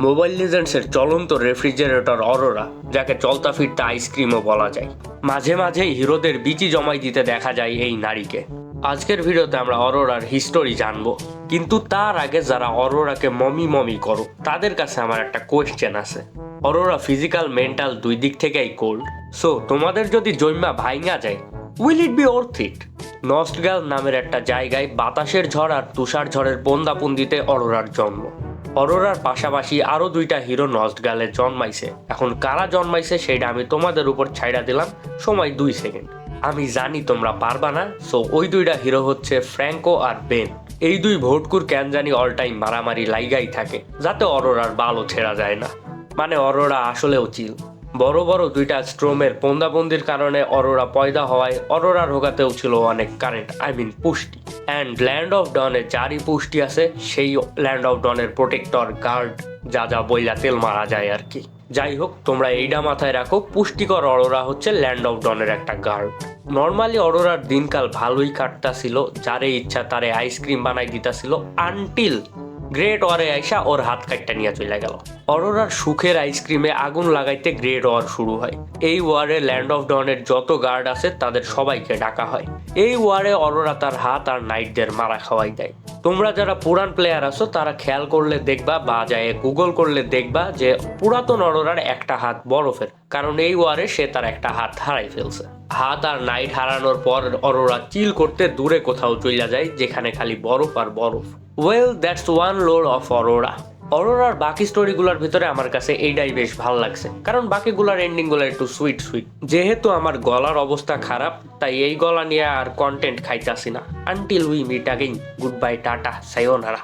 Mobile লিজেন্ডসের চলন্ত refrigerator Arora, যাকে চলতা ফিরতা আইসক্রিমও বলা যায়। মাঝে মাঝে হিরোদের বিচি জমাই দিতে দেখা যায় এই নারীকে। আজকের ভিডিওতে আমরা অরোরার হিস্টোরি জানব। কিন্তু তার আগে যারা অরোরাকে মমি মমি করো তাদের কাছে আমার একটা কোয়েশ্চেন আছে। অরোরা ফিজিক্যাল মেন্টাল দুই দিক থেকেই কোল্ড সো তোমাদের যদি জৈমা ভাইঙ্গা যায় উইল ইট বি অর্থ ইট নস্টগাল নামের একটা জায়গায় বাতাসের ঝড় আর তুষার ঝড়ের পন্দাপুন্দিতে অরোরার জন্ম। অরোরার পাশাপাশি আরও দুইটা হিরো নস্ট গালে জন্মাইছে। এখন কারা জন্মাইছে সেটা আমি তোমাদের উপর ছাইড়া দিলাম, সময় দুই সেকেন্ড। আমি জানি তোমরা পারবা না, সো ওই দুইটা হিরো হচ্ছে ফ্র্যাঙ্কো আর বেন। এই দুই ভোটকুর কেন জানি অল টাইম মারামারি লাইগাই থাকে, যাতে অরোরার বালও ছেড়া যায় না। মানে অরোরা আসলেও চিল বড় বড় দুইটা স্ট্রোমের পন্দাবন্দির কারণে অরোরা পয়দা হওয়ায় অরোরা রোগাতেও ছিল অনেক কারেন্ট, আই মিন পুষ্টি। অ্যান্ড ল্যান্ড অফ ডনে যারই পুষ্টি আছে, সেই ল্যান্ড অফ ডনের প্রোটেক্টর গার্ড যা যা বইলা তেল মারা যায় আর কি। যাই হোক, তোমরা এইটা মাথায় রাখো, পুষ্টিকর অরোরা হচ্ছে ল্যান্ড অফ ডনের একটা গার্ড। নর্মালি অরোরার দিনকাল ভালোই কাটতাছিল, যারে ইচ্ছা তারে আইসক্রিম বানাই দিতাছিল, আনটিল গ্রেট ওয়ারে আইসা ওর হাত কাটটা নিয়ে চলে গেল। অরোরার সুখের আইসক্রিমে আগুন লাগাইতে গ্রেট ওয়ার শুরু হয়। এই ওয়ারে ল্যান্ড অফ ডনের যত গার্ড আছে, তাদের সবাইকে ডাকা হয়। এই ওয়ারে অরোরা তার হাত আর নাইটদের মারা খাওয়াই দেয়। তোমরা যারা পুরান প্লেয়ার আছো, তারা খেয়াল করলে দেখবা বা যায় গুগল করলে দেখবা যে পুরাতন অরোরার একটা হাত বরফের, কারণ এই ওয়ারে সে তার একটা হাত হারাই ফেলছে। হাত আর নাইট হারানোর পর অরোরা চিল করতে দূরে কোথাও চলে যায়, যেখানে খালি বরফ আর বরফ। Well that's one load of aurora অরোরার বাকি স্টোরিগুলোর ভিতরে আমার কাছে এইটাই বেশ ভালো লাগছে। কারণ বাকিগুলোর এন্ডিংগুলো একটু সুইট সুইট যেহেতু আমার গলার অবস্থা খারাপ, তাই এই গলা নিয়ে আর কন্টেন্ট খাইতাছি না। Until we meet again good bye tata সায়োনারা